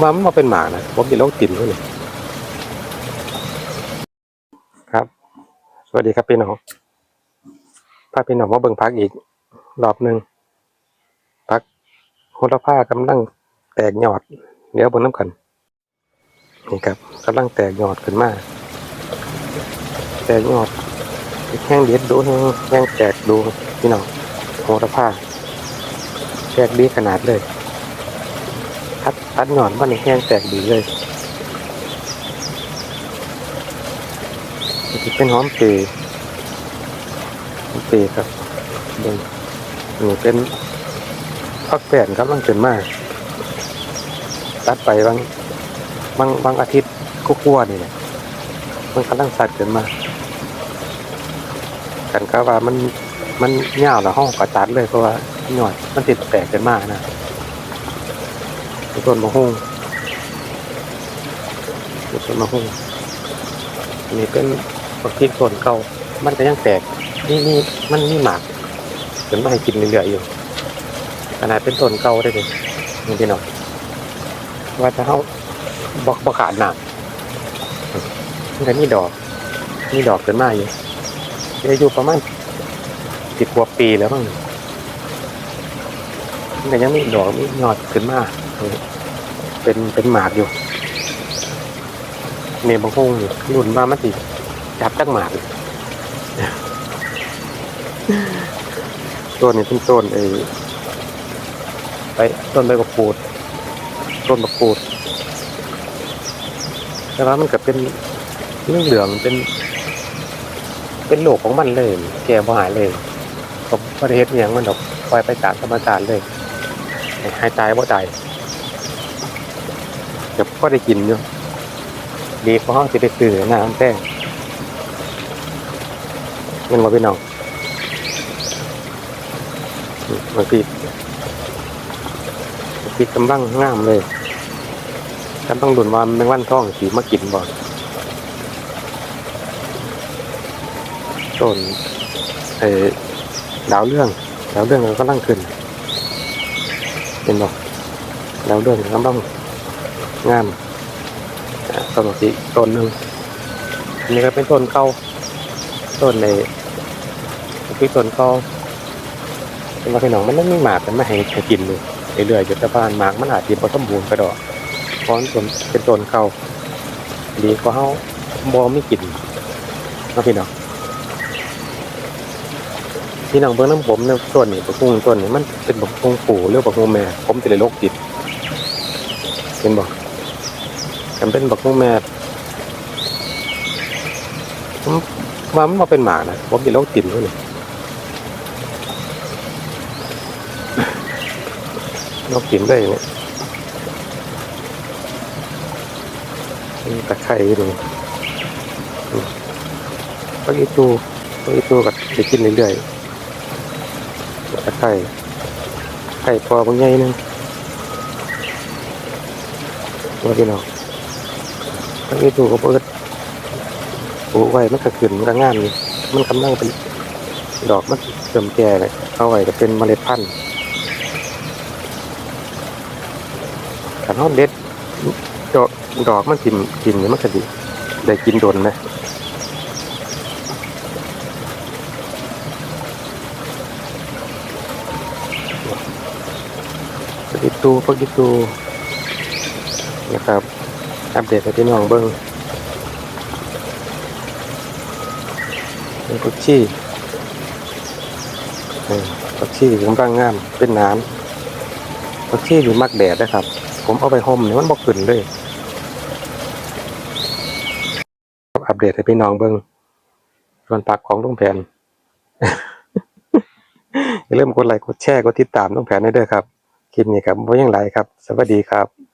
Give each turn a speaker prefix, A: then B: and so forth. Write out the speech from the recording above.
A: ว่ามันมาเป็นหมานะผมเป็นโรคติ่มด้วยนี่ครับ สวัสดีครับพี่น้องพาพี่น้องมาเบิ่งพักอีกรอบหนึ่งพักโหระพากำลังแตกยอด เดี๋ยวบนน้ำกันนี่ครับกำลังแตกยอดขึ้นมาแตกยอดแห้งเด็ดดูแห้งแห้งแตกดูพี่น้องโหระพาแตกดีขนาดเลย ทัดทัดยอดมันนี่แห้งแตกดีเลยนี่เป็นหอมเปรย์หอมเปรย์ครับเบิ่งนี่เป็นพักแป้นครับลังขึ้นมากตัดไปบางบางบางอาทิตย์ก็กลัวนี่แหละมันกำลังสัดขึ้นมากันก็ว่ามันมันเงาวแล้วห้องกระตัดเลยเพราะว่าหน่อยมันติดแตกกันมากนะ ต้นมะฮุ่งต้นมะฮงนี่เป็นผักพริกส่วนเก่ามันก็ยังแตกนี่นี่มันนี่หมากจนไม่ให้กินเรื่อยๆอยู่ขนาดเป็นต้นเก่าได้เลยนี่พี่น้องว่าจะเขาบอกบขาดหนักมันก็นี่ดอกนี่ดอกเกินมาอยู่อายุประมาณสิบกว่าปีแล้วมั้งแต่ยังมีดอกมียอดขึ้นมา เป็นเป็นหมากอยู่เมย์บางคงนี่รุ่นมามันสิจับตั้งหมากต้นนี้เป็นต้นไอ้ไปต้นใบกระปูดต้นมะกรูดแต่ว่ามันก็เป็นเรื่องเหลืองเป็น เป็นโลกของมันเลย แกบ่หายเลยผมประเทศอย่างมันดอกปล่อยไปตามธรรมชาติเลยให้หายตายบ่ตาย เดี๋ยวก็ได้กินอยู่ ดีเพราะห้องสิไปซื้อน้ำแป้งเงินมาพี่น้องมันปีปีกำลังงามเลยกำลังดุนว่าแมงวันท่องสีมากินบ่ต้นเออดาวเรื่อง ดาวเรื่องก็ลังขึ้น เป็นบอกดาวเรื่องก็ต้อง งามต้นสีต้นหนึ่งอันนี้ก็เป็นต้นเก่าต้นในพี่ต้นเก่าเป็นว่าพี่น้องมันไม่มีหมากมันไม่ให้ให้กินเลยเรื่อยๆอยู่แต่บ้านหมากมันอาจจะผสมบูรณ์ไปดอกเพราะมันต้นเป็นต้นเก่าดีกว่าเขาบอไม่กินนะพี่น้องพี่น้องเบิ้งน้ำผมเนี่ยส่วนนี้บักกุ้งต้นนี้มันเป็นบักกุ้งปู่หรือบักกุ้งแม่ ผมจะเลยโรคจิตเป็นบอก กันเป็นบักกุ้งแม่ผมว่ามันมาเป็นหมานะผมจะโรคจิตด้วยนี่โรคจิตเลยเนี่ยมีตะไคร้ด้วยปักอีตูปักอีตูก็จะกินเรื่อยๆตะไคร่ไข่พอบางใหญ่นึงว่าพี่น้อง ทั้งนี้ถูกก็เปิดปลูกไว้มันก็ขึ้นมันก็งามนี่มันกำลังเป็นดอกมันเติมแก่เลยเอาไว้ก็เป็นเมล็ดพันธุ์ขันห้องเด็ดดอกดอกมันกินกินนี่มันก็ดีได้กินโดนนะปฏิตูปฏิตูนะครับ อัปเดตให้พี่น้องเบิ้งเป็นกุชชี่เออกุชชี่กำลังงามเป็นน้ำกุชชี่อยู่มักแดดนะครับ ผมเอาไปห่มเนี่ยมันบอกขึ้นเลยครับอัปเดตให้พี่น้องเบิ้งส่วนผักของลุงแผนอย่าลืมกดไลค์กดแชร์กดติดตามลุงแผนให้ด้วยครับ คลิปนี้ครับบ่ยังไรครับ สวัสดีครับ